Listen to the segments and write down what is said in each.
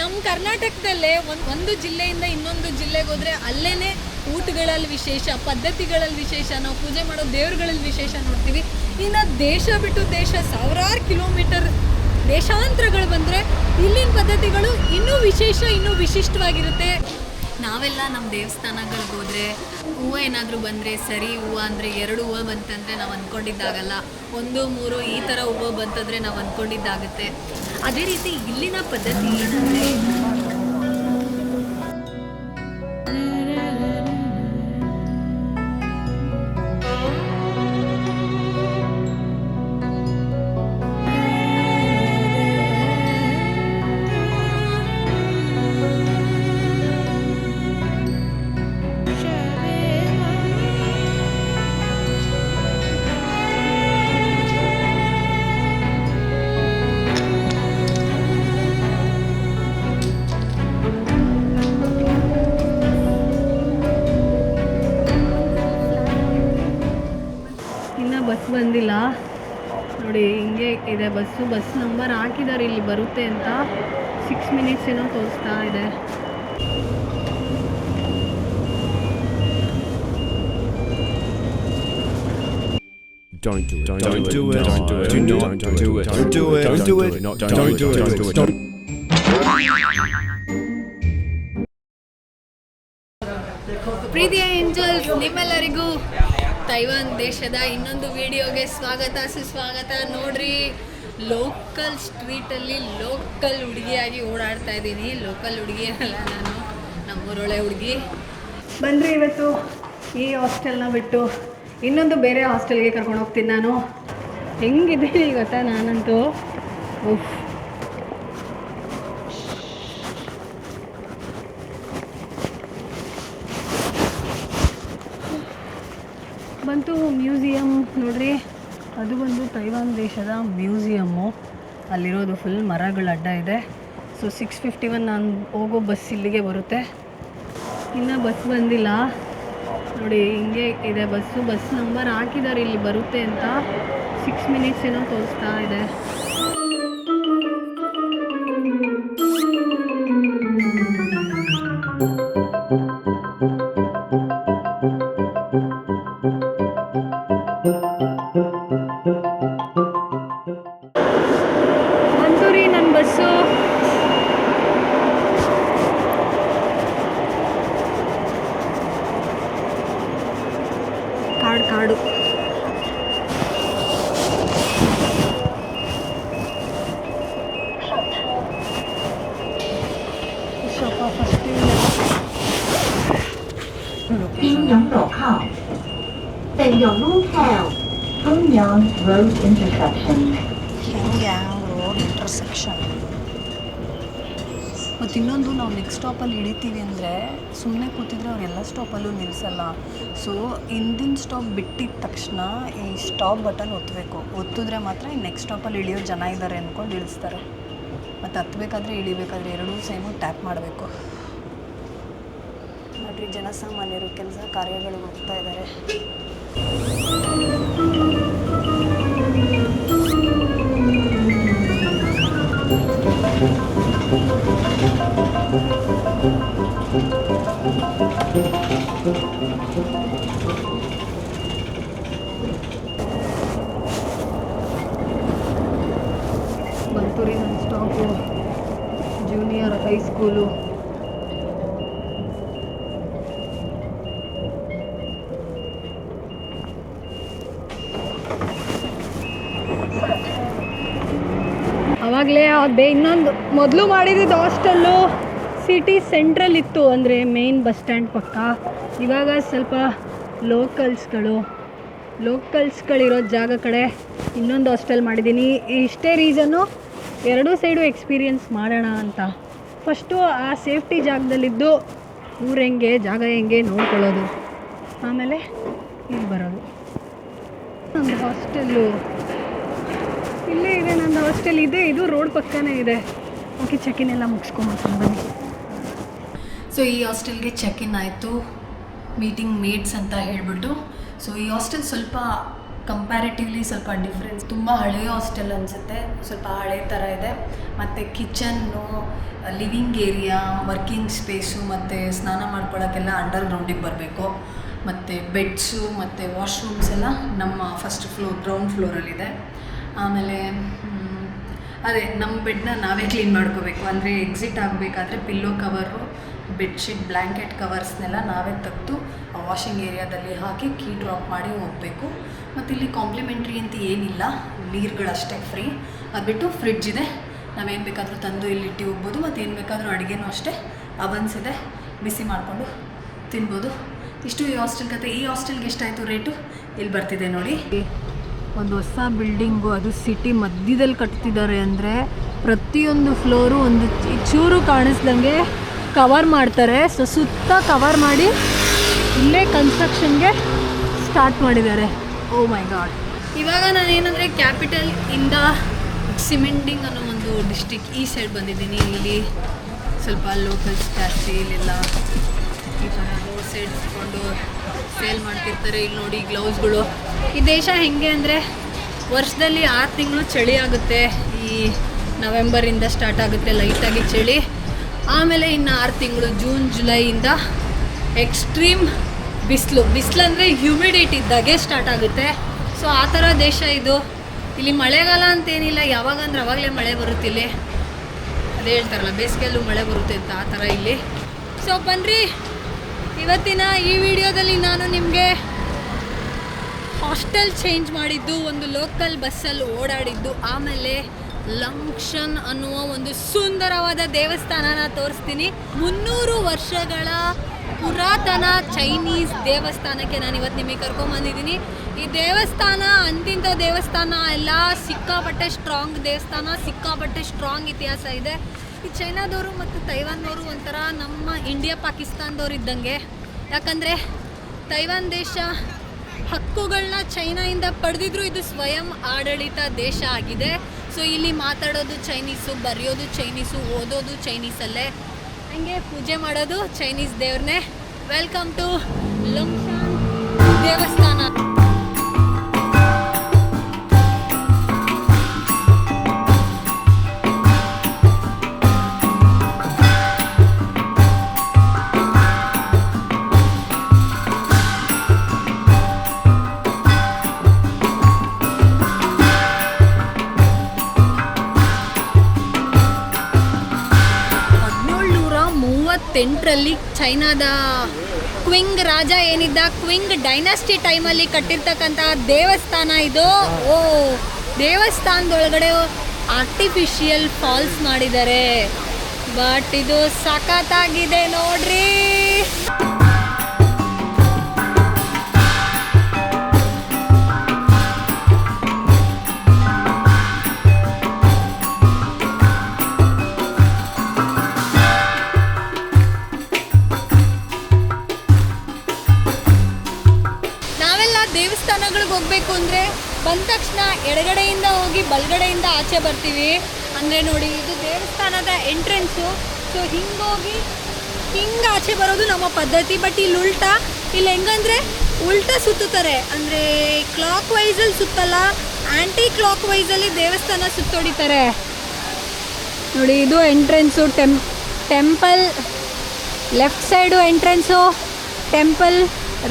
ನಮ್ಮ ಕರ್ನಾಟಕದಲ್ಲೇ ಒಂದು ಒಂದು ಜಿಲ್ಲೆಯಿಂದ ಇನ್ನೊಂದು ಜಿಲ್ಲೆಗೆ ಹೋದರೆ ಅಲ್ಲೇ ಊಟಗಳಲ್ಲಿ ವಿಶೇಷ, ಪದ್ಧತಿಗಳಲ್ಲಿ ವಿಶೇಷ, ನಾವು ಪೂಜೆ ಮಾಡೋ ದೇವ್ರುಗಳಲ್ಲಿ ವಿಶೇಷ ನೋಡ್ತೀವಿ. ಇನ್ನು ದೇಶ ಬಿಟ್ಟು ದೇಶ ಸಾವಿರಾರು ಕಿಲೋಮೀಟರ್ ದೇಶಾಂತರಗಳು ಬಂದರೆ ಇಲ್ಲಿನ ಪದ್ಧತಿಗಳು ಇನ್ನೂ ವಿಶೇಷ, ಇನ್ನೂ ವಿಶಿಷ್ಟವಾಗಿರುತ್ತೆ. ನಾವೆಲ್ಲ ನಮ್ಮ ದೇವಸ್ಥಾನಗಳಿಗೆ ಹೋದರೆ ಹೂವು ಏನಾದರೂ ಬಂದರೆ ಸರಿ ಹೂವು ಅಂದರೆ ಎರಡು ಹೂವು ಬಂತಂದರೆ ನಾವು ಅಂದ್ಕೊಂಡಿದ್ದಾಗಲ್ಲ ಒಂದು, ಮೂರು ಈ ಥರ ಹೂವು ಬಂತಂದರೆ ನಾವು ಅಂದ್ಕೊಂಡಿದ್ದಾಗುತ್ತೆ ಅದೇ ರೀತಿ ಇಲ್ಲಿನ ಪದ್ಧತಿ ಏನಂದರೆ ಬಸ್ಸು ಬಸ್ ನಂಬರ್ ಹಾಕಿದ್ದಾರೆ ಇಲ್ಲಿ ಬರುತ್ತೆ ಅಂತ ಸಿಕ್ಸ್ ಮಿನಿಟ್ಸ್ ಏನೋ ತೋರಿಸ್ತಾ ಇದೆ Don't do it. Don't do it. Don't do it. Do not do it. Don't do it. Don't do it. Not don't do it. Don't do it. Don't ಪ್ರೀತಿಯ angels ನಿಮ್ಮೆಲ್ಲರಿಗೂ Taiwan ದೇಶದ ಇನ್ನೊಂದು ವಿಡಿಯೋಗೆ ಸ್ವಾಗತ ಸುಸ್ವಾಗತ ನೋಡ್ರಿ ಲೋಕಲ್ ಸ್ಟ್ರೀಟಲ್ಲಿ ಲೋಕಲ್ ಹುಡುಗಿಯಾಗಿ ಓಡಾಡ್ತಾ ಇದ್ದೀನಿ. ಲೋಕಲ್ ಹುಡುಗಿ ಅಲ್ಲ ನಾನು ನಮ್ಮೂರೊಳೆ ಹುಡುಗಿ. ಬಂದರೆ ಇವತ್ತು ಈ ಹಾಸ್ಟೆಲ್ನ ಬಿಟ್ಟು. ಇನ್ನೊಂದು ಬೇರೆ ಹಾಸ್ಟೆಲ್ಗೆ ಕರ್ಕೊಂಡು ಹೋಗ್ತೀನಿ ನಾನು. ಹೆಂಗಿದ್ದೀನಿ ಗೊತ್ತಾ ನಾನಂತೂ? ಉಫ್. ಬಂತು ಮ್ಯೂಸಿಯಂ ನೋಡ್ರಿ. ಅದು ಬಂದು ತೈವಾನ್ ದೇಶದ ಮ್ಯೂಸಿಯಮ್ಮು. ಅಲ್ಲಿರೋದು ಫುಲ್ ಮರಗಳ ಅಡ್ಡ ಇದೆ. ಸೊ ಸಿಕ್ಸ್ ಫಿಫ್ಟಿ ಒನ್ ನಾನು ಹೋಗೋ ಬಸ್ ಇಲ್ಲಿಗೆ ಬರುತ್ತೆ. ಇನ್ನು ಬಸ್ ಬಂದಿಲ್ಲ. ನೋಡಿ, ಹಿಂಗೆ ಇದೆ ಬಸ್ಸು ಬಸ್ ನಂಬರ್ ಹಾಕಿದ್ದಾರೆ ಇಲ್ಲಿ ಬರುತ್ತೆ ಅಂತ ಸಿಕ್ಸ್ ಮಿನಿಟ್ಸ್ ಏನೋ ತೋರಿಸ್ತಾ ಇದೆ. Your Road Road ಮತ್ತು ಇನ್ನೊಂದು ನಾವು ನೆಕ್ಸ್ಟ್ ಸ್ಟಾಪಲ್ಲಿ ಇಳಿತೀವಿ ಅಂದರೆ ಸುಮ್ಮನೆ ಕೂತಿದ್ರೆ ಅವರೆಲ್ಲ ಸ್ಟಾಪಲ್ಲೂ ನಿಲ್ಲಿಸಲ್ಲ ಸೊ ಹಿಂದಿನ ಸ್ಟಾಪ್ ಬಿಟ್ಟಿದ ತಕ್ಷಣ ಈ ಸ್ಟಾಪ್ ಬಟನ್ ಒತ್ತಬೇಕು ಒತ್ತಿದ್ರೆ ಮಾತ್ರ ಈ ನೆಕ್ಸ್ಟ್ ಸ್ಟಾಪಲ್ಲಿ ಇಳಿಯೋ ಜನ ಇದ್ದಾರೆ ಅಂದ್ಕೊಂಡು ಇಳಿಸ್ತಾರೆ. ಮತ್ತು ಹತ್ತಬೇಕಾದ್ರೆ ಇಳಿಬೇಕಾದ್ರೆ ಎರಡೂ ಸೇಮು ಟ್ಯಾಪ್ ಮಾಡಬೇಕು. ನೋಡ್ರಿ ಜನಸಾಮಾನ್ಯರು, ಕೆಲಸ ಕಾರ್ಯಗಳು ಹೋಗ್ತಾ ಇದ್ದಾರೆ Thank you. ಮೊದಲು ಮಾಡಿದ್ದು ಹಾಸ್ಟೆಲ್ಲು ಸಿಟಿ ಸೆಂಟ್ರಲ್ ಇತ್ತು, ಅಂದರೆ ಮೇನ್ ಬಸ್ ಸ್ಟ್ಯಾಂಡ್ ಪಕ್ಕ. ಇವಾಗ ಸ್ವಲ್ಪ ಲೋಕಲ್ಸ್ಗಳು ಲೋಕಲ್ಸ್ಗಳಿರೋ ಜಾಗ ಕಡೆ ಇನ್ನೊಂದು ಹಾಸ್ಟೆಲ್ ಮಾಡಿದ್ದೀನಿ ಇಷ್ಟೇ ರೀಸನ್ನು ಎರಡೂ ಸೈಡು ಎಕ್ಸ್ಪೀರಿಯೆನ್ಸ್ ಮಾಡೋಣ ಅಂತ. ಫಸ್ಟು ಆ ಸೇಫ್ಟಿ ಜಾಗದಲ್ಲಿದ್ದು ಊರು ಹೆಂಗೆ, ಜಾಗ ಹೆಂಗೆ ನೋಡ್ಕೊಳ್ಳೋದು. ಆಮೇಲೆ ಇಲ್ಲಿ ಬರೋದು. ನಂದು ಹಾಸ್ಟೆಲ್ಲು ಇಲ್ಲೇ ಇದೆ ನನ್ನ ಹಾಸ್ಟೆಲ್ ಇದೆ, ಇದು ರೋಡ್ ಪಕ್ಕನೇ ಇದೆ. ಓಕೆ ಚೆಕಿನ್ ಎಲ್ಲ ಮುಗಿಸ್ಕೊಂಬರ್ತೀನಿ ಬನ್ನಿ. ಸೊ ಈ ಹಾಸ್ಟೆಲ್ಗೆ ಚೆಕ್ ಇನ್ ಆಯಿತು. ಮೀಟಿಂಗ್ ಮೇಟ್ಸ್ ಅಂತ ಹೇಳಿಬಿಟ್ಟು. ಸೊ ಈ ಹಾಸ್ಟೆಲ್ ಸ್ವಲ್ಪ ಕಂಪ್ಯಾರಿಟಿವ್ಲಿ ಸ್ವಲ್ಪ ಡಿಫ್ರೆನ್ಸ್ ತುಂಬ ಹಳೆಯ ಹಾಸ್ಟೆಲ್ ಅನಿಸುತ್ತೆ. ಸ್ವಲ್ಪ ಹಳೆ ಥರ ಇದೆ. ಮತ್ತು kitchen living area working space ಮತ್ತು ಸ್ನಾನ ಮಾಡ್ಕೊಳ್ಳೋಕ್ಕೆಲ್ಲ ಅಂಡರ್ ಗ್ರೌಂಡಿಗೆ ಬರಬೇಕು. ಮತ್ತು ಬೆಡ್ಸು ಮತ್ತು ವಾಶ್ರೂಮ್ಸ್ ಎಲ್ಲ ನಮ್ಮ ಫಸ್ಟ್ ಫ್ಲೋರ್ ಗ್ರೌಂಡ್ ಫ್ಲೋರಲ್ಲಿದೆ ಆಮೇಲೆ ಅದೇ ನಮ್ಮ ಬೆಡ್ನ ನಾವೇ ಕ್ಲೀನ್ ಮಾಡ್ಕೋಬೇಕು. ಅಂದರೆ ಎಕ್ಸಿಟ್ ಆಗಬೇಕಾದ್ರೆ ಪಿಲ್ಲೋ ಕವರು ಬೆಡ್ಶೀಟ್ ಬ್ಲ್ಯಾಂಕೆಟ್ ಕವರ್ಸ್ನೆಲ್ಲ ನಾವೇ ತೆಗೆದು ವಾಷಿಂಗ್ ಏರಿಯಾದಲ್ಲಿ ಹಾಕಿ ಕೀ ಡ್ರಾಪ್ ಮಾಡಿ ಹೋಗಬೇಕು ಮತ್ತು ಇಲ್ಲಿ ಕಾಂಪ್ಲಿಮೆಂಟ್ರಿ ಅಂತ ಏನಿಲ್ಲ. ನೀರುಗಳಷ್ಟೇ ಫ್ರೀ ಅದು ಬಿಟ್ಟು ಫ್ರಿಡ್ಜ್ ಇದೆ. ನಾವೇನು ಬೇಕಾದರೂ ತಂದು ಇಲ್ಲಿ ಇಟ್ಟು ಹೋಗ್ಬೋದು. ಮತ್ತು ಏನು ಬೇಕಾದರೂ ಅಡುಗೆನೂ ಅಷ್ಟೇ. ಅವನ್ಸ್ ಇದೆ. ಬಿಸಿ ಮಾಡಿಕೊಂಡು ತಿನ್ಬೋದು. ಇಷ್ಟು ಈ ಹಾಸ್ಟೆಲ್ ಕತೆ ಈ ಹಾಸ್ಟೆಲ್ಗೆ ಎಷ್ಟಾಯಿತು ರೇಟು ಇಲ್ಲಿ ಬರ್ತಿದೆ ನೋಡಿ. ಒಂದು ಹೊಸ ಬಿಲ್ಡಿಂಗು, ಅದು ಸಿಟಿ ಮಧ್ಯದಲ್ಲಿ ಕಟ್ತಿದ್ದಾರೆ ಅಂದರೆ ಪ್ರತಿಯೊಂದು ಫ್ಲೋರು ಒಂದು ಚೂರು ಕಾಣಿಸ್ದಂಗೆ ಕವರ್ ಮಾಡ್ತಾರೆ. ಸೊ ಸುತ್ತ ಕವರ್ ಮಾಡಿ ಇಲ್ಲೇ ಕನ್ಸ್ಟ್ರಕ್ಷನ್ಗೆ ಸ್ಟಾರ್ಟ್ ಮಾಡಿದ್ದಾರೆ. ಓ ಮೈ ಗಾಡ್ ಇವಾಗ ನಾನು ಏನಂದರೆ ಕ್ಯಾಪಿಟಲ್ ಇಂದ ಸಿಮೆಂಟಿಂಗ್ ಅನ್ನೋ ಒಂದು ಡಿಸ್ಟಿಕ್ ಈ ಸೈಡ್ ಬಂದಿದ್ದೀನಿ. ಇಲ್ಲಿ ಸ್ವಲ್ಪ ಲೋಕಲ್ಸ್ ಜಾಸ್ತಿ, ಇಲ್ಲೆಲ್ಲ ಈ ಥರ ಸೇಲ್ ಮಾಡ್ತಿರ್ತಾರೆ. ಇಲ್ಲಿ ನೋಡಿ ಗ್ಲೌಸ್ಗಳು. ಈ ದೇಶ ಹೆಂಗೆ ಅಂದರೆ ವರ್ಷದಲ್ಲಿ ಆರು ತಿಂಗಳು ಚಳಿ ಆಗುತ್ತೆ. ಈ ನವೆಂಬರಿಂದ ಸ್ಟಾರ್ಟ್ ಆಗುತ್ತೆ ಲೈಟಾಗಿ ಚಳಿ. ಆಮೇಲೆ ಇನ್ನು ಆರು ತಿಂಗಳು ಜೂನ್, ಜುಲೈಯಿಂದ ಎಕ್ಸ್ಟ್ರೀಮ್ ಬಿಸಿಲು. ಬಿಸಿಲು ಅಂದರೆ ಹ್ಯೂಮಿಡಿಟಿ ಇದ್ದಾಗೆ ಸ್ಟಾರ್ಟ್ ಆಗುತ್ತೆ. ಸೊ, ಆ ಥರ ದೇಶ ಇದು. ಇಲ್ಲಿ ಮಳೆಗಾಲ ಅಂತೇನಿಲ್ಲ. ಯಾವಾಗ ಅಂದ್ರೆ ಅವಾಗಲೇ ಮಳೆ ಬರುತ್ತೆ ಇಲ್ಲಿ. ಅದೇ ಹೇಳ್ತಾರಲ್ಲ, ಬೇಸಿಗೆಯಲ್ಲೂ ಮಳೆ ಬರುತ್ತೆ ಅಂತ ಆ ಥರ ಇಲ್ಲಿ. ಸೊ ಬನ್ನಿರಿ ಇವತ್ತಿನ ಈ ವಿಡಿಯೋದಲ್ಲಿ ನಾನು ನಿಮಗೆ ಹಾಸ್ಟೆಲ್ ಚೇಂಜ್ ಮಾಡಿದ್ದು, ಒಂದು ಲೋಕಲ್ ಬಸ್ಸಲ್ಲಿ ಓಡಾಡಿದ್ದು, ಆಮೇಲೆ ಲಂಕ್ಷನ್ ಅನ್ನುವ ಒಂದು ಸುಂದರವಾದ ದೇವಸ್ಥಾನನ ತೋರಿಸ್ತೀನಿ. ಮುನ್ನೂರು ವರ್ಷಗಳ ಪುರಾತನ ಚೈನೀಸ್ ದೇವಸ್ಥಾನಕ್ಕೆ ನಾನು ಇವತ್ತು ನಿಮಗೆ ಕರ್ಕೊಂಬಂದಿದ್ದೀನಿ ಈ ದೇವಸ್ಥಾನ ಅಂತಿಂಥ ದೇವಸ್ಥಾನ ಎಲ್ಲ ಸಿಕ್ಕಾಪಟ್ಟೆ ಸ್ಟ್ರಾಂಗ್ ದೇವಸ್ಥಾನ, ಸಿಕ್ಕಾಪಟ್ಟೆ ಸ್ಟ್ರಾಂಗ್ ಇತಿಹಾಸ ಇದೆ. ಈ ಚೈನಾದವರು ಮತ್ತು ತೈವಾನ್ನವರು ಒಂಥರ ನಮ್ಮ ಇಂಡಿಯಾ ಪಾಕಿಸ್ತಾನದವ್ರು ಇದ್ದಂಗೆ. ಯಾಕಂದರೆ ತೈವಾನ್ ದೇಶ ಹಕ್ಕುಗಳನ್ನ ಚೈನಾಯಿಂದ ಪಡೆದಿದ್ರು ಇದು ಸ್ವಯಂ ಆಡಳಿತ ದೇಶ ಆಗಿದೆ. ಸೊ ಇಲ್ಲಿ ಮಾತಾಡೋದು ಚೈನೀಸು, ಬರೆಯೋದು ಚೈನೀಸು, ಓದೋದು ಚೈನೀಸಲ್ಲೇ. ಹಂಗೆ ಪೂಜೆ ಮಾಡೋದು ಚೈನೀಸ್ ದೇವ್ರನ್ನೇ. ವೆಲ್ಕಮ್ ಟು ಲುಂಗ್ಶಾನ್ ದೇವಸ್ಥಾನ. ಮೂವತ್ತೆಂಟರಲ್ಲಿ ಚೈನಾದ ಕ್ವಿಂಗ್ ರಾಜ ಏನಿದ್ದ? ಕ್ವಿಂಗ್ ಡೈನಾಸ್ಟಿ ಟೈಮಲ್ಲಿ ಕಟ್ಟಿರ್ತಕ್ಕಂಥ ದೇವಸ್ಥಾನ ಇದು. ಓ, ದೇವಸ್ಥಾನದೊಳಗಡೆ ಆರ್ಟಿಫಿಷಿಯಲ್ ಫಾಲ್ಸ್ ಮಾಡಿದ್ದಾರೆ. ಬಟ್ ಇದು ಸಖತ್ತಾಗಿದೆ ನೋಡ್ರಿ. ಹೋಗ್ಬೇಕು ಅಂದರೆ ಬಂದ ತಕ್ಷಣ ಎಡಗಡೆಯಿಂದ ಹೋಗಿ ಬಲಗಡೆಯಿಂದ ಆಚೆ ಬರ್ತೀವಿ. ಅಂದರೆ ನೋಡಿ, ಇದು ದೇವಸ್ಥಾನದ ಎಂಟ್ರೆನ್ಸು ಸೊ ಹಿಂಗೋಗಿ ಹಿಂಗೆ ಆಚೆ ಬರೋದು ನಮ್ಮ ಪದ್ಧತಿ. ಬಟ್ ಇಲ್ಲಿ ಉಲ್ಟಾ, ಇಲ್ಲಿ ಹೆಂಗಂದರೆ ಉಲ್ಟಾ ಸುತ್ತುತ್ತಾರೆ. ಅಂದರೆ ಕ್ಲಾಕ್ ವೈಸಲ್ಲಿ ಸುತ್ತಲ್ಲ ಆ್ಯಂಟಿ ಕ್ಲಾಕ್ ವೈಸಲ್ಲಿ ದೇವಸ್ಥಾನ ಸುತ್ತೊಡಿತಾರೆ. ನೋಡಿ, ಇದು entrance tem temple left side entrance temple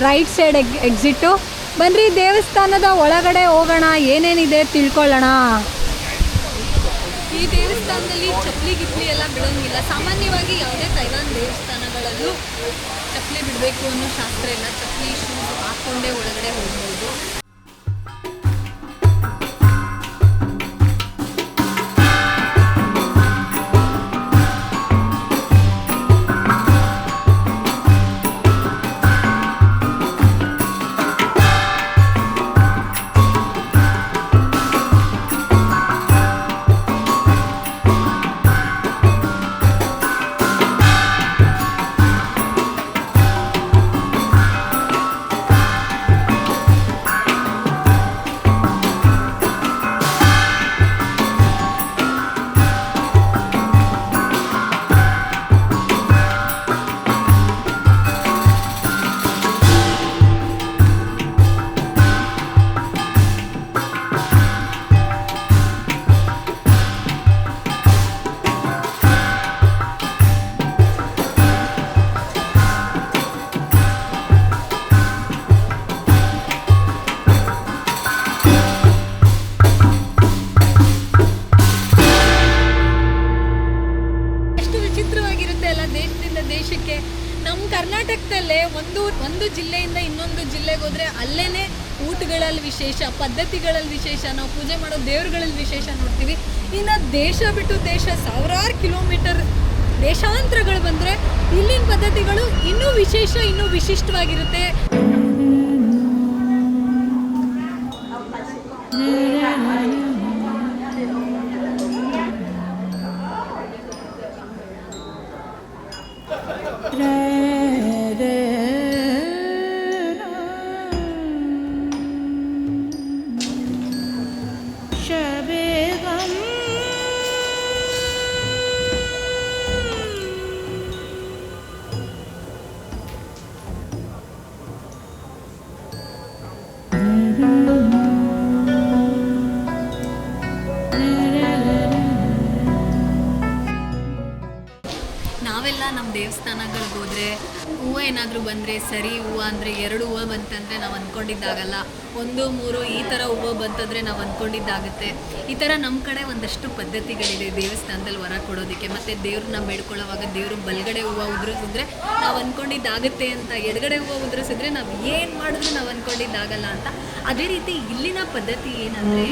right side egg exit ಬನ್ರಿ, ದೇವಸ್ಥಾನದ ಒಳಗಡೆ ಹೋಗೋಣ, ಏನೇನಿದೆ ತಿಳ್ಕೊಳ್ಳೋಣ. ಈ ದೇವಸ್ಥಾನದಲ್ಲಿ ಚಪ್ಪಲಿ ಗಿಪ್ಲಿ ಎಲ್ಲ ಬಿಡೋಂಗಿಲ್ಲ. ಸಾಮಾನ್ಯವಾಗಿ ಯಾವುದೇ ತೈವಾನ್ ದೇವಸ್ಥಾನಗಳಲ್ಲೂ ಚಪ್ಪಲಿ ಬಿಡಬೇಕು ಅನ್ನೋ ಶಾಸ್ತ್ರ ಇಲ್ಲ. ಚಪ್ಪಲಿ, ಶೂಸ್ ಹಾಕ್ಕೊಂಡೇ ಒಳಗಡೆ ಹೋಗ್ಬೋದು. ಕರ್ನಾಟಕದಲ್ಲೇ ಒಂದು ಒಂದು ಜಿಲ್ಲೆಯಿಂದ ಇನ್ನೊಂದು ಜಿಲ್ಲೆಗೆ ಹೋದರೆ ಅಲ್ಲೇ ಊಟಗಳಲ್ಲಿ ವಿಶೇಷ, ಪದ್ಧತಿಗಳಲ್ಲಿ ವಿಶೇಷ, ನಾವು ಪೂಜೆ ಮಾಡೋ ದೇವ್ರುಗಳಲ್ಲಿ ವಿಶೇಷ ನೋಡ್ತೀವಿ. ಇನ್ನು ದೇಶ ಬಿಟ್ಟು ದೇಶ, ಸಾವಿರಾರು ಕಿಲೋಮೀಟರ್ ದೇಶಾಂತರಗಳು ಬಂದರೆ ಇಲ್ಲಿನ ಪದ್ಧತಿಗಳು ಇನ್ನೂ ವಿಶೇಷ, ಇನ್ನೂ ವಿಶಿಷ್ಟವಾಗಿರುತ್ತೆ. ಬಂದರೆ ಸರಿ, ಹೂವು ಅಂದರೆ ಎರಡು ಹೂವು ಬಂತಂದರೆ ನಾವು ಅಂದ್ಕೊಂಡಿದ್ದಾಗಲ್ಲ ಒಂದು, ಮೂರು, ಈ ಥರ ಹೂವು ಬಂತಂದರೆ ನಾವು ಅಂದ್ಕೊಂಡಿದ್ದಾಗುತ್ತೆ ಈ ಥರ ನಮ್ಮ ಕಡೆ ಒಂದಷ್ಟು ಪದ್ಧತಿಗಳಿದೆ ದೇವಸ್ಥಾನದಲ್ಲಿ ವರ ಕೊಡೋದಕ್ಕೆ. ಮತ್ತು ದೇವ್ರನ್ನ ಬೇಡ್ಕೊಳ್ಳೋವಾಗ ದೇವರು ಬಲಗಡೆ ಹೂವು ಉದುರಿಸಿದ್ರೆ ನಾವು ಅಂದ್ಕೊಂಡಿದ್ದಾಗುತ್ತೆ ಅಂತ, ಎಡಗಡೆ ಹೂವು ಉದುರಿಸಿದ್ರೆ ನಾವು ಏನು ಮಾಡಿದ್ರು ನಾವು ಅಂದ್ಕೊಂಡಿದ್ದಾಗಲ್ಲ ಅಂತ. ಅದೇ ರೀತಿ ಇಲ್ಲಿನ ಪದ್ಧತಿ ಏನಂದರೆ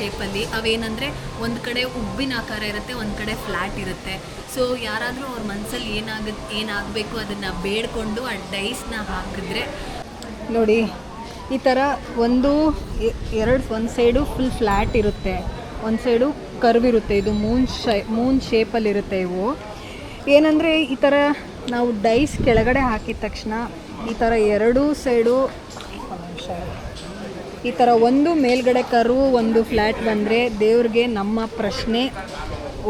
ಶೇಪಲ್ಲಿ ಅವೇನಂದರೆ ಒಂದು ಕಡೆ ಉಬ್ಬಿನ ಆಕಾರ ಇರುತ್ತೆ, ಒಂದು ಕಡೆ ಫ್ಲ್ಯಾಟ್ ಇರುತ್ತೆ. ಸೊ ಯಾರಾದರೂ ಅವ್ರ ಮನಸ್ಸಲ್ಲಿ ಏನಾಗುತ್ತೆ ಏನಾಗಬೇಕು ಅದನ್ನು ಬೇಡ್ಕೊಂಡು ಆ ಡೈಸ್ನ ಹಾಕಿದ್ರೆ ನೋಡಿ, ಈ ಥರ ಒಂದು ಎರಡು, ಒಂದು ಸೈಡು ಫುಲ್ ಫ್ಲ್ಯಾಟ್ ಇರುತ್ತೆ. ಒಂದು ಸೈಡು ಕರ್ವ್ ಇರುತ್ತೆ. ಇದು ಮೂನ್ ಶೈ ಮೂನ್ ಶೇಪಲ್ಲಿರುತ್ತೆ ಇವು. ಏನಂದರೆ ಈ ಥರ ನಾವು ಡೈಸ್ ಕೆಳಗಡೆ ಹಾಕಿದ ತಕ್ಷಣ ಈ ಥರ ಎರಡೂ ಸೈಡು ಈ ಥರ ಒಂದು ಮೇಲ್ಗಡೆ ಕರು, ಒಂದು ಫ್ಲ್ಯಾಟ್ ಬಂದರೆ ದೇವ್ರಿಗೆ ನಮ್ಮ ಪ್ರಶ್ನೆ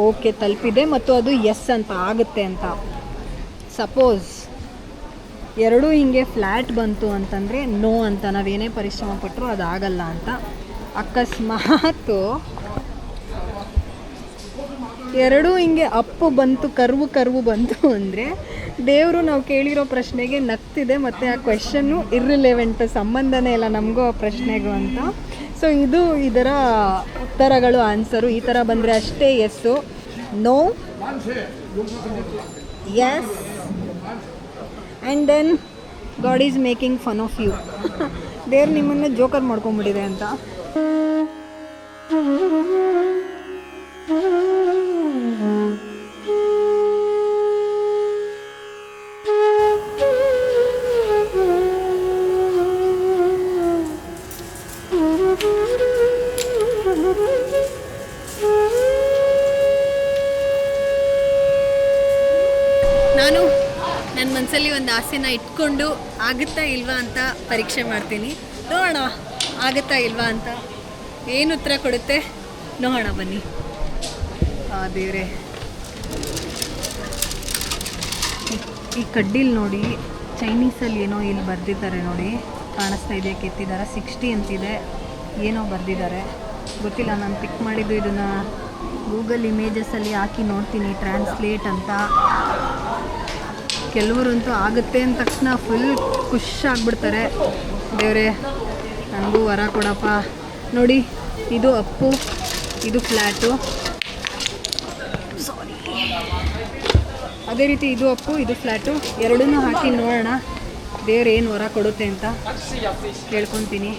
ಓಕೆ ತಲುಪಿದೆ ಮತ್ತು ಅದು ಎಸ್ ಅಂತ ಆಗುತ್ತೆ ಅಂತ. ಸಪೋಸ್ ಎರಡೂ ಹಿಂಗೆ ಫ್ಲ್ಯಾಟ್ ಬಂತು ಅಂತಂದರೆ ನೋ ಅಂತ ನಾವೇನೇ ಪರಿಶ್ರಮ ಪಟ್ಟರು ಅದು ಆಗಲ್ಲ ಅಂತ. ಅಕಸ್ಮಾತು ಎರಡೂ ಹಿಂಗೆ ಅಪ್ಪು ಬಂತು, ಕರ್ವು ಕರ್ವು ಬಂತು ಅಂದರೆ ದೇವರು ನಾವು ಕೇಳಿರೋ ಪ್ರಶ್ನೆಗೆ ನಗ್ತಿದೆ ಮತ್ತು ಆ ಕ್ವೆಶನ್ನು ಇರ್ರಿಲೆವೆಂಟ್ ಸಂಬಂಧನೇ ಇಲ್ಲ ನಮಗೂ ಆ ಪ್ರಶ್ನೆಗೂ ಅಂತ. ಸೊ ಇದು ಇದರ ಉತ್ತರಗಳು ಆನ್ಸರು ಈ ಥರ ಬಂದರೆ ಅಷ್ಟೇ yes no yes and then God is making fun of you ದೇವ್ರು ನಿಮ್ಮನ್ನು ಜೋಕರ್ ಮಾಡ್ಕೊಂಬಿಟ್ಟಿದೆ ಅಂತ. ನನ್ನ ಮನಸ್ಸಲ್ಲಿ ಒಂದು ಆಸೆನ ಇಟ್ಕೊಂಡು ಆಗುತ್ತಾ ಇಲ್ವಾ ಅಂತ ಪರೀಕ್ಷೆ ಮಾಡ್ತೀನಿ. ನೋಡೋಣ, ಆಗುತ್ತಾ ಇಲ್ವಾ ಅಂತ. ಏನು ಉತ್ತರ ಕೊಡುತ್ತೆ? ನೋಡೋಣ ಬನ್ನಿ. ಆ, ದೇವ್ರೆ. ಈ- ಕಡ್ಡಿಲಿ ನೋಡಿ, ಚೈನೀಸಲ್ಲಿ ಏನೋ ಇಲ್ಲಿ ಬರೆದಿದ್ದಾರೆ ನೋಡಿ. ಕಾಣಿಸ್ತಾ ಇದೆ, ಕೆತ್ತಿದ್ದಾರೆ. ಸಿಕ್ಸ್ಟಿ ಅಂತಿದೆ. ಏನೋ ಬರೆದಿದ್ದಾರೆ. ಗೊತ್ತಿಲ್ಲ, ನಾನು ಪಿಕ್ ಮಾಡಿದ್ದು ಇದನ್ನು ಗೂಗಲ್ ಇಮೇಜಸಲ್ಲಿ ಹಾಕಿ ನೋಡ್ತೀನಿ ಟ್ರಾನ್ಸ್ಲೇಟ್ ಅಂತ. ಕೆಲವರಂತೂ ಆಗುತ್ತೆ ಅಂದ ತಕ್ಷಣ ಫುಲ್ ಖುಷ್ ಆಗ್ಬಿಡ್ತಾರೆ. ದೇವರೇ, ನನಗೂ ವರ ಕೊಡಪ್ಪ. ನೋಡಿ, ಇದು ಅಪ್ಪು, ಇದು ಫ್ಲ್ಯಾಟು ಸಾರಿ ಅದೇ ರೀತಿ ಇದು ಅಪ್ಪು, ಇದು ಫ್ಲ್ಯಾಟು ಎರಡನ್ನೂ ಹಾಕಿ ನೋಡೋಣ. ದೇವ್ರು ಏನು ವರ ಕೊಡುತ್ತೆ ಅಂತ ಹೇಳ್ಕೊತೀನಿ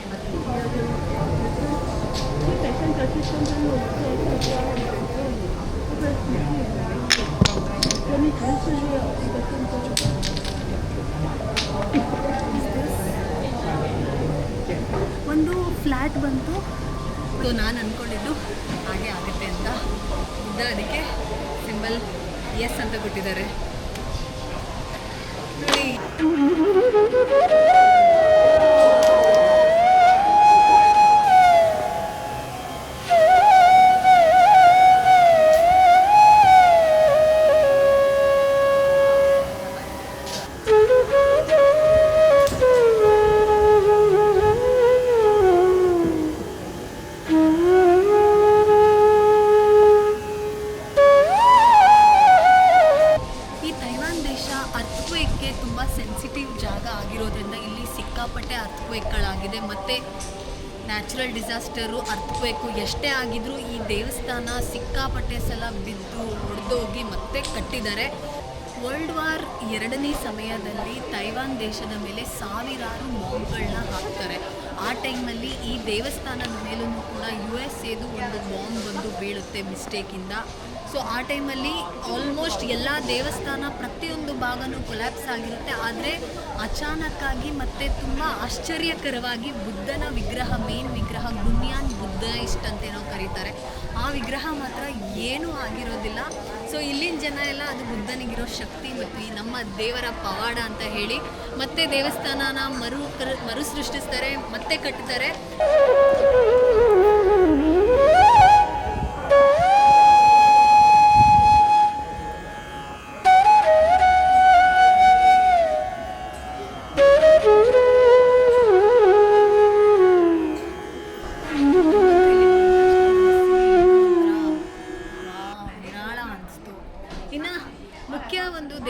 ಒಂದು ಫ್ಲ್ಯಾಟ್ ಬಂತು. ಸೊ ನಾನು ಅಂದ್ಕೊಂಡಿದ್ದು ಹಾಗೆ ಆಗುತ್ತೆ ಅಂತ. ಇದ್ದ ಅದಕ್ಕೆ ಸಿಂಬಲ್ ಎಸ್ ಅಂತ ಕೊಟ್ಟಿದ್ದಾರೆ. ದೇಶದ ಮೇಲೆ ಸಾವಿರಾರು ಬಾಂಬ್ಗಳನ್ನ ಹಾಕ್ತಾರೆ. ಆ ಟೈಮಲ್ಲಿ ಈ ದೇವಸ್ಥಾನದ ಮೇಲೂ ಕೂಡ ಯು ಎಸ್ ಎದು ಒಂದು ಬಾಂಬ್ ಬಂದು ಬೀಳುತ್ತೆ ಮಿಸ್ಟೇಕಿಂದ. ಸೊ ಆ ಟೈಮಲ್ಲಿ ಆಲ್ಮೋಸ್ಟ್ ಎಲ್ಲ ದೇವಸ್ಥಾನ ಪ್ರತಿಯೊಂದು ಭಾಗನೂ ಕೊಲ್ಯಾಪ್ಸ್ ಆಗಿರುತ್ತೆ. ಆದರೆ ಅಚಾನಕ್ಕಾಗಿ ಮತ್ತು ತುಂಬ ಆಶ್ಚರ್ಯಕರವಾಗಿ ಬುದ್ಧನ ವಿಗ್ರಹ ಮೇನ್ ವಿಗ್ರಹ ಗುನ್ಯಾನ್ ಬುದ್ಧ ಇಷ್ಟ ಅಂತೇನೋ ಕರೀತಾರೆ. ಆ ವಿಗ್ರಹ ಮಾತ್ರ ಏನೂ ಆಗಿರೋದಿಲ್ಲ. ಸೊ ಇಲ್ಲಿನ ಜನ ಎಲ್ಲ ಅದು ಬುದ್ಧನಿಗಿರೋ ಶಕ್ತಿ ಮತ್ತು ಈ ನಮ್ಮ ದೇವರ ಪವಾಡ ಅಂತ ಹೇಳಿ ಮತ್ತೆ ದೇವಸ್ಥಾನನ ಮರು ಮರುಸೃಷ್ಟಿಸ್ತಾರೆ ಮರು ಸೃಷ್ಟಿಸ್ತಾರೆ ಮತ್ತೆ ಕಟ್ತಾರೆ.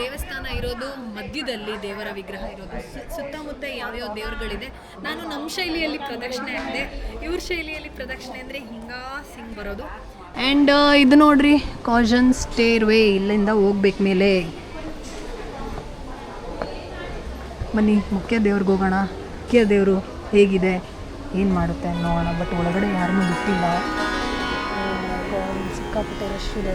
ದೇವಸ್ಥಾನ ಇರೋದು, ಮಧ್ಯದಲ್ಲಿ ದೇವರ ವಿಗ್ರಹ ಇರೋದು. ಸುತ್ತಮುತ್ತ ಯಾವ್ಯಾವ ದೇವರುಗಳಿದೆ? ನಾನು ನಮ್ಮ ಶೈಲಿಯಲ್ಲಿ ಪ್ರದಕ್ಷಿಣೆ ಅಂದೆ ಇವ್ರ ಶೈಲಿಯಲ್ಲಿ ಪ್ರದಕ್ಷಿಣೆ ಅಂದರೆ ಹಿಂಗಾ ಸಿಂಗ್ ಬರೋದು. ಆ್ಯಂಡ್ ಇದು ನೋಡ್ರಿ, ಕಾಜನ್ ಸ್ಟೇರ್ ವೇ ಇಲ್ಲಿಂದ ಹೋಗ್ಬೇಕು ಮೇಲೆ. ಬನ್ನಿ, ಮುಖ್ಯ ದೇವ್ರಿಗೆ ಹೋಗೋಣ. ಮುಖ್ಯ ದೇವರು ಹೇಗಿದೆ, ಏನು ಮಾಡುತ್ತೆ ನೋಡೋಣ. ಬಟ್ ಒಳಗಡೆ ಯಾರನ್ನೂ ಬಿಟ್ಟಿಲ್ಲ ಸಿಕ್ಕಾಪಟ್ಟೆ ರಶ್ ಇದೆ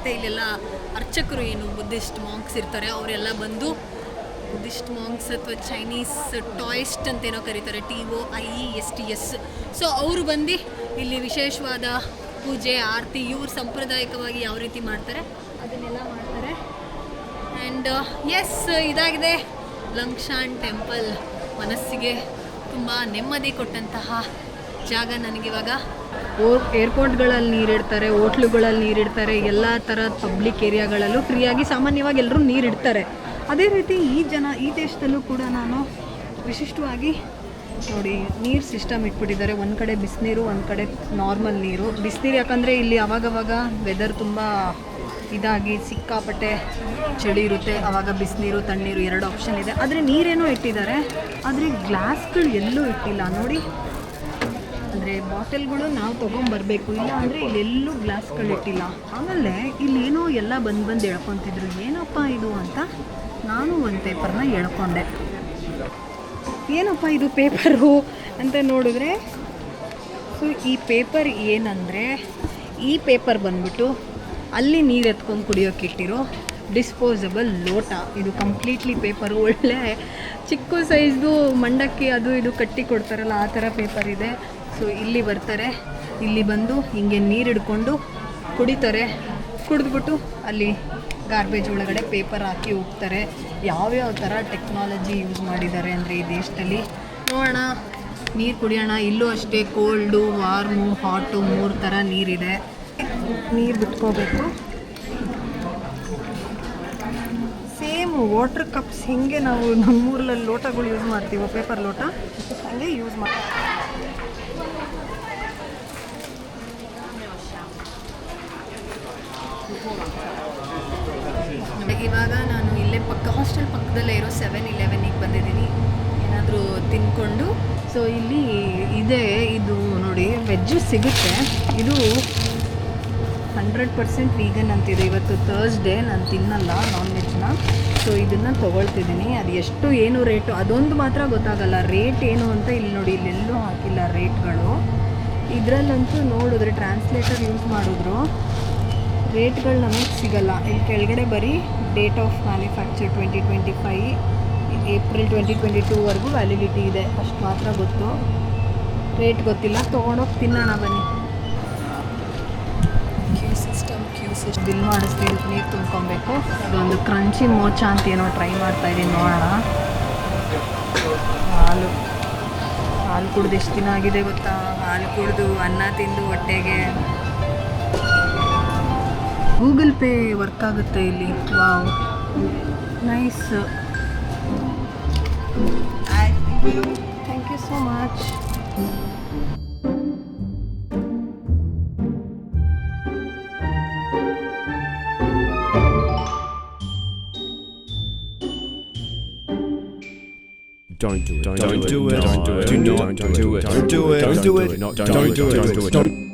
ನಡೆಯುತ್ತೆ ಇಲ್ಲೆಲ್ಲ ಅರ್ಚಕರು ಏನು ಬುದ್ಧಿಸ್ಟ್ ಮಾಂಕ್ಸ್ ಇರ್ತಾರೆ, ಅವರೆಲ್ಲ ಬಂದು ಬುದ್ಧಿಸ್ಟ್ ಮಾಂಕ್ಸ್ ಅಥವಾ ಚೈನೀಸ್ ಟಾಯಿಸ್ಟ್ ಅಂತೇನೋ ಕರೀತಾರೆ, T O I E S T S. So ಅವರು ಬಂದು ಇಲ್ಲಿ ವಿಶೇಷವಾದ ಪೂಜೆ, ಆರತಿ, ಇವ್ರು ಸಾಂಪ್ರದಾಯಿಕವಾಗಿ ಯಾವ ರೀತಿ ಮಾಡ್ತಾರೆ, ಅದನ್ನೆಲ್ಲ ಮಾಡ್ತಾರೆ. ಆ್ಯಂಡ್ ಎಸ್ ಇದಾಗಿದೆ. Lungshan temple. ಮನಸ್ಸಿಗೆ ತುಂಬ ನೆಮ್ಮದಿ ಕೊಟ್ಟಂತಹ ಜಾಗ ನನಗಿವಾಗ. ಏರ್ಪೋರ್ಟ್ಗಳಲ್ಲಿ ನೀರಿಡ್ತಾರೆ, ಹೋಟ್ಲುಗಳಲ್ಲಿ ನೀರಿಡ್ತಾರೆ, ಎಲ್ಲ ಥರದ ಪಬ್ಲಿಕ್ ಏರಿಯಾಗಳಲ್ಲೂ ಫ್ರೀಯಾಗಿ ಸಾಮಾನ್ಯವಾಗಿ ಎಲ್ಲರೂ ನೀರಿಡ್ತಾರೆ. ಅದೇ ರೀತಿ ಈ ಜನ, ಈ ದೇಶದಲ್ಲೂ ಕೂಡ ನಾನು ವಿಶಿಷ್ಟವಾಗಿ ನೋಡಿ ನೀರು ಸಿಸ್ಟಮ್ ಇಟ್ಬಿಟ್ಟಿದ್ದಾರೆ. ಒಂದು ಕಡೆ ಬಿಸಿನೀರು, ಒಂದು ಕಡೆ ನಾರ್ಮಲ್ ನೀರು. ಬಿಸಿನೀರು ಯಾಕಂದರೆ ಇಲ್ಲಿ ಅವಾಗವಾಗ ವೆದರ್ ತುಂಬ ಇದಾಗಿ, ಸಿಕ್ಕಾಪಟ್ಟೆ ಚಳಿ ಇರುತ್ತೆ. ಆವಾಗ ಬಿಸಿನೀರು, ತಣ್ಣೀರು ಎರಡು ಆಪ್ಷನ್ ಇದೆ. ಆದರೆ ನೀರೇನೋ ಇಟ್ಟಿದ್ದಾರೆ. ಆದರೆ ಗ್ಲಾಸ್ಗಳು ಎಲ್ಲೂ ಇಟ್ಟಿಲ್ಲ. ನೋಡಿ ಅಂದರೆ ಬಾಟಲ್ಗಳು ನಾವು ತೊಗೊಂಬರ್ಬೇಕು. ಇಲ್ಲ ಅಂದರೆ ಇಲ್ಲೆಲ್ಲೂ ಗ್ಲಾಸ್ಗಳಿಟ್ಟಿಲ್ಲ ಆಮೇಲೆ ಇಲ್ಲೇನೋ ಎಲ್ಲ ಬಂದು ಬಂದು ಎಳ್ಕೊತಿದ್ರು. ಏನಪ್ಪ ಇದು ಅಂತ ನಾನು ಒಂದು ಪೇಪರ್ನ ಎಳ್ಕೊಂಡೆ. ಏನಪ್ಪ ಇದು ಪೇಪರು ಅಂತ ನೋಡಿದ್ರೆ, ಸೊ ಈ ಪೇಪರ್ ಏನಂದರೆ, ಈ ಪೇಪರ್ ಬಂದ್ಬಿಟ್ಟು ಅಲ್ಲಿ ನೀರು ಎತ್ಕೊಂಡು ಕುಡಿಯೋಕೆ ಇಟ್ಟಿರೋ ಡಿಸ್ಪೋಸಬಲ್ ಲೋಟ. ಇದು ಕಂಪ್ಲೀಟ್ಲಿ ಪೇಪರು. ಒಳ್ಳೆ ಚಿಕ್ಕ ಸೈಜ್ದು ಮಂಡಕ್ಕಿ ಅದು ಇದು ಕಟ್ಟಿ ಕೊಡ್ತಾರಲ್ಲ, ಆ ಥರ ಪೇಪರ್ ಇದೆ. ಸೊ ಇಲ್ಲಿ ಬರ್ತಾರೆ. ಇಲ್ಲಿ ಬಂದು ಹಿಂಗೆ ನೀರು ಹಿಡ್ಕೊಂಡು ಕುಡಿತಾರೆ. ಕುಡಿದ್ಬಿಟ್ಟು ಅಲ್ಲಿ ಗಾರ್ಬೇಜ್ ಒಳಗಡೆ ಪೇಪರ್ ಹಾಕಿ ಹೋಗ್ತಾರೆ. ಯಾವ್ಯಾವ ಥರ ಟೆಕ್ನಾಲಜಿ ಯೂಸ್ ಮಾಡಿದ್ದಾರೆ ಅಂದರೆ ಈ ದೇಶದಲ್ಲಿ? ನೋಡೋಣ. ನೀರು ಕುಡಿಯೋಣ. ಇಲ್ಲೂ ಅಷ್ಟೇ ಕೋಲ್ಡು ವಾರ್ಮು ಹಾಟು ಮೂರು ಥರ ನೀರಿದೆ. ನೀರು ಬಿಟ್ಕೋಬೇಕು. ಸೇಮ್ ವಾಟರ್ ಕಪ್ಸ್ ಹಿಂಗೆ ನಾವು ನಮ್ಮೂರಲ್ಲಿ ಲೋಟಗಳು ಯೂಸ್ ಮಾಡ್ತೀವೋ ಪೇಪರ್ ಲೋಟ? ಹಂಗೆ ಯೂಸ್ ಮಾಡಿ ಇವಾಗ ನಾನು ಇಲ್ಲೇ ಪಕ್ಕ ಹಾಸ್ಟೆಲ್ ಪಕ್ಕದಲ್ಲೇ ಇರೋ ಸೆವೆನ್ ಇಲೆವೆನಿಗೆ ಬಂದಿದ್ದೀನಿ. ಏನಾದರೂ ತಿನ್ಕೊಂಡು. ಸೊ ಇಲ್ಲಿ ಇದೆ, ಇದು ನೋಡಿ ವೆಜ್ಜು ಸಿಗುತ್ತೆ. ಇದು ಹಂಡ್ರೆಡ್ ಪರ್ಸೆಂಟ್ ವೀಗನ್ ಅಂತಿದೆ. ಇವತ್ತು ತರ್ಸ್ಡೇ ನಾನು ತಿನ್ನಲ್ಲ ನಾನ್ ವೆಜ್ನ ಸೊ ಇದನ್ನು ತೊಗೊಳ್ತಿದ್ದೀನಿ. ಅದು ಎಷ್ಟು, ಏನು ರೇಟು ಅದೊಂದು ಮಾತ್ರ ಗೊತ್ತಾಗಲ್ಲ. ರೇಟ್ ಏನು ಅಂತ ಇಲ್ಲಿ ನೋಡಿ, ಇಲ್ಲೆಲ್ಲೂ ಹಾಕಿಲ್ಲ ರೇಟ್ಗಳು ಇದರಲ್ಲಂತೂ ನೋಡಿದ್ರೆ ಟ್ರಾನ್ಸ್ಲೇಟರ್ ಯೂಸ್ ಮಾಡಿದ್ರು. ರೇಟ್ಗಳು ನಮಗೆ ಸಿಗಲ್ಲ. ಇಲ್ಲಿ ಕೆಳಗಡೆ ಬರೀ date of manufacture twenty twenty five April twenty twenty ಟೂವರೆಗೂ validity ಇದೆ. ಅಷ್ಟು ಮಾತ್ರ ಗೊತ್ತು. ರೇಟ್ ಗೊತ್ತಿಲ್ಲ. ತೊಗೊಂಡೋಗಿ ತಿನ್ನೋಣ ಬನ್ನಿ. ಸಿಸ್ಟಮ್ ಕ್ಯೂ ಸಿಸ್ಟಮ್ ಬಿಲ್ ಮಾಡಿಸ್ತೀವಿ ನೀರು ತುಂಬ್ಕೊಬೇಕು. ಅದೊಂದು ಕ್ರಂಚಿ ಮೋಚ ಅಂತ ಏನೋ ಟ್ರೈ ಮಾಡ್ತಾ ಇದ್ದೀನಿ ನೋಡೋಣ. ಹಾಲು. ಹಾಲು ಕುಡ್ದು ಎಷ್ಟು ದಿನ ಆಗಿದೆ ಗೊತ್ತಾ? ಹಾಲು ಕುಡಿದು ಅನ್ನ ತಿಂದು ಹೊಟ್ಟೆಗೆ. ಗೂಗಲ್ ಪೇ ವರ್ಕ್ ಆಗುತ್ತೆ ಇಲ್ಲಿ wow nice thank you so much Don't do it. Don't do it. Don't do it. Do not do it. Don't do it. Don't do it. Not don't do it. Don't do it.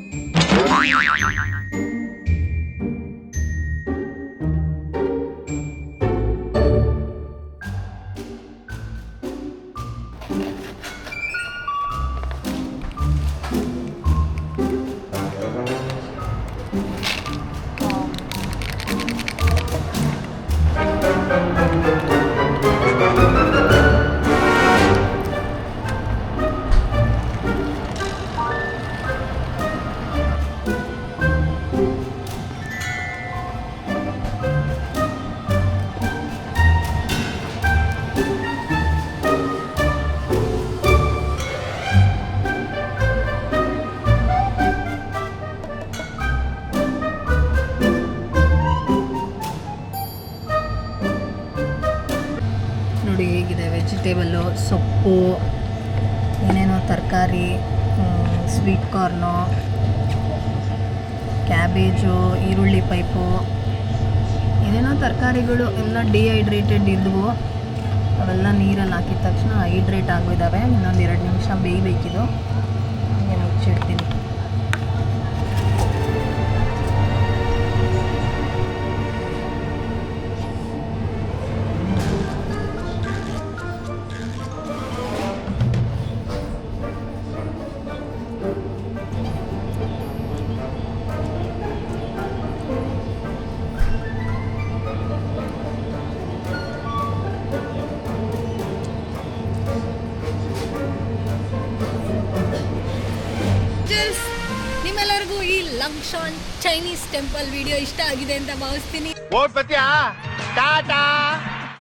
ಇದ್ವು ಅವೆಲ್ಲ ನೀರಲ್ಲಿ ಹಾಕಿದ ತಕ್ಷಣ hydrate ಆಗಿದ್ದಾವೆ ಇನ್ನೊಂದು ಎರಡು ನಿಮಿಷ ಬೇಯಬೇಕಿದು. ಹಾಗೆ ಮುಚ್ಚಿಡ್ತೀನಿ. ವಿಡಿಯೋ ಇಷ್ಟ ಆಗಿದೆ ಅಂತ ಭಾವಿಸ್ತೀನಿ.